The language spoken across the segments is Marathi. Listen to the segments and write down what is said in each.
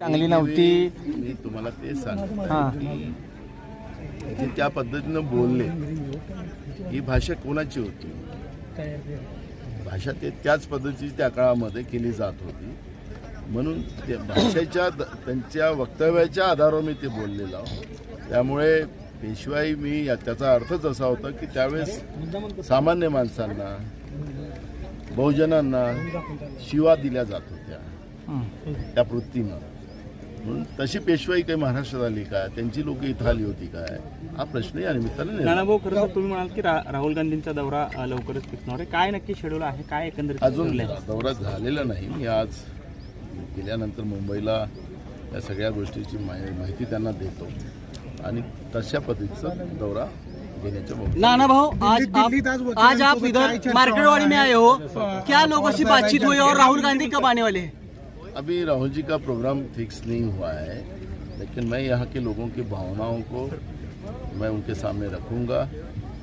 चांगली नव्हती. मी तुम्हाला तेच सांगतो. त्या पद्धतीनं बोलले ही भाषा कोणाची होती? भाषा ते त्याच पद्धतीची त्या काळामध्ये केली जात होती. म्हणून त्या भाषेच्या त्यांच्या वक्तव्याच्या आधारावर मी ते बोललेलो. त्यामुळे पेशवाई मी या- त्याचा अर्थच असा होता की त्यावेळेस सामान्य माणसांना बहुजनांना शिवा दिल्या जात होत्या. त्या वृत्तीनं. तशी पेशवाई काही महाराष्ट्रात आली का? त्यांची लोक इथं आली होती काय हा प्रश्न या निमित्तानं नानाभाऊ खरं तर तुम्ही म्हणाल की रा- राहुल गांधींचा दौरा अ, लवकरच फिरणार आहे. काय नक्की शेड्यूल आहे? काय एकंदरीत अजून ठरलंय? दौरा झालेला नाही. मी आज गेल्यानंतर मुंबईला या सगळ्या गोष्टीची माहि- माहिती त्यांना देतो. आणि तशा पद्धतीचा दौरा घेण्याच्या बाबतीत नाना भाव आज आप आज आप इधर मार्केटवाड़ी में आए हो. क्या लोगों से बातचीत हुई और राहुल गांधी कब आने वाले हैं? अभी राहुल जी का प्रोग्राम फिक्स नहीं हुआ है लेकिन मैं यहाँ के लोगों की भावनाओं को मैं उनके सामने रखूँगा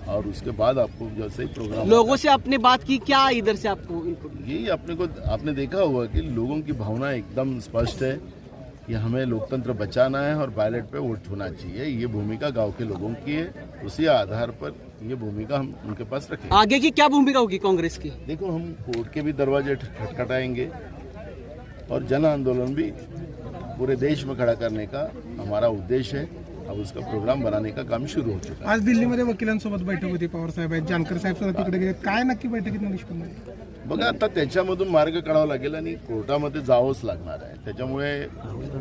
और उसके बाद आपको जैसे ही प्रोग्राम लोगों से आपने बात की क्या इधर से आपको? यही अपने को आपने देखा होगा कि लोगों की भावना एकदम स्पष्ट है कि हमें लोकतंत्र बचाना है और बैलेट पे वोट होना चाहिए। ये भूमिका गाँव के लोगों की है उसी आधार पर ये भूमिका हम उनके पास रखेंगे। आगे की क्या भूमिका होगी कांग्रेस की? देखो हम कोर्ट के भी दरवाजे खटखटाएँगे और जन आंदोलन भी पूरे देश में खड़ा करने का हमारा उद्देश्य है। अब उसका प्रोग्राम बनाने का काम शुरू हो चुका है। आज दिल्लीमध्ये वकिलांसोबत बैठक होती पवार साहेब आहेत जानकर साहेब सुद्धा तिकडे गेले काय नक्की बैठकीत निष्पन्न झालं? बघा आता त्याच्यामधून मार्ग काढावा लागेल आणि कोर्टामध्ये जावंच लागणार आहे. त्याच्यामुळे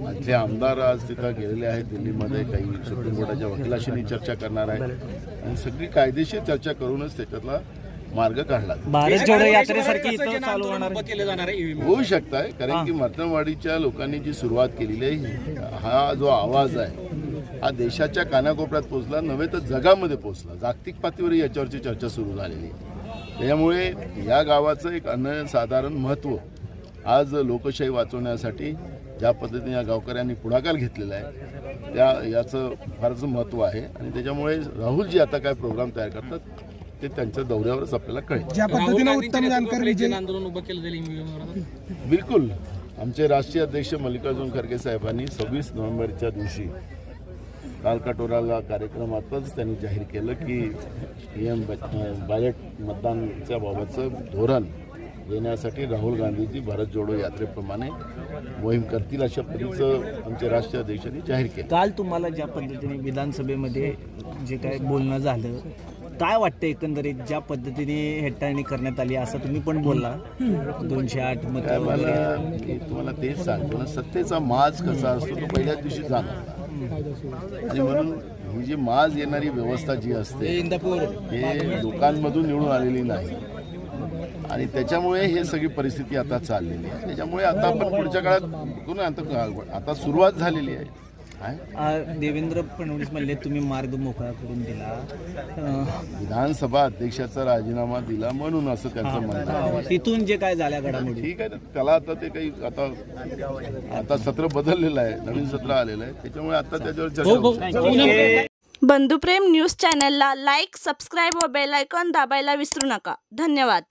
आजचे आमदार आज तिथं गेलेले आहेत दिल्लीमध्ये काही सुप्रीम कोर्टाच्या वकिलाशीनी चर्चा करणार आहेत. आणि सगळी कायदेशीर चर्चा करूनच त्याच्यातला मार्ग काढला. भारत जोडो यात्रेसारखी इथं चालू होणार. आहे. होऊ शकत आहे कारण की मतनवाडीच्या लोकांनी जी सुरुवात केलेली आहे हा जो आवाज आहे हा देशाच्या कानाकोपऱ्यात पोहोचला नव्हे तर जगामध्ये पोहोचला. जागतिक पातळीवर याच्यावरची चर्चा सुरू झालेली आहे. त्याच्यामुळे या गावाचं एक अनन्यसाधारण महत्त्व आज लोकशाही वाचवण्यासाठी ज्या पद्धतीने या गावकऱ्यांनी पुढाकार घेतलेला आहे त्या याचं फारच महत्त्व आहे. आणि त्याच्यामुळे राहुलजी आता काय प्रोग्राम तयार करतात ते त्यांच्या दौऱ्यावरच आपल्याला कळेल. ज्या पद्धतीनं उत्तम जानकर विजय बिलकुल. आमचे राष्ट्रीय अध्यक्ष मल्लिकार्जुन खरगे साहेबांनी सव्वीस नोव्हेंबरच्या दिवशी कालकाटोराला कार्यक्रमातच त्यांनी जाहीर केलं की पी एम बॅलेट मतदानच्या बाबतचं धोरण देण्यासाठी राहुल गांधीजी भारत जोडो यात्रेप्रमाणे मोहीम करतील अशा पद्धतीचं आमच्या राष्ट्रीय अध्यक्षांनी जाहीर केलं. काल तुम्हाला ज्या पद्धतीने विधानसभेमध्ये जे काय बोलणं झालं काय वाटतं एकंदरीत ज्या पद्धतीने हेटाळणी करण्यात आली असं तुम्ही पण बोलला. दोनशे आठ काय मतं मला वगैरे. मी तुम्हाला तेच सांगतो ना सत्तेचा माज कसा असतो तो पहिल्याच दिवशी जाणवला आणि म्हणून ही जी माज येणारी व्यवस्था जी असते हे लोकांमधून निवडून आलेली नाही. आणि त्याच्यामुळे हे सगळी परिस्थिती आता चाललेली आहे. त्याच्यामुळे आता आपण पुढच्या काळात आता आता सुरुवात झालेली आहे. देवेंद्र फडणवीस म्हणले तुम्ही मार्ग मोकळा करून दिला. विधानसभा अध्यक्षाचा राजीनामा दिला म्हणून असं त्यांचं म्हणणं आहे. तिथून जे काय झाल्या घडामोडी? ठीक आहे. ना त्याला आता ते काही आता आता सत्र बदललेलं आहे. नवीन सत्र आलेलं आहे. त्याच्यामुळे आता त्याच्यावर चर्चा होऊ शकते. बंधुप्रेम न्यूज चॅनलला लाईक सबस्क्राईब व बेल आयकॉन दाबायला विसरू नका. धन्यवाद.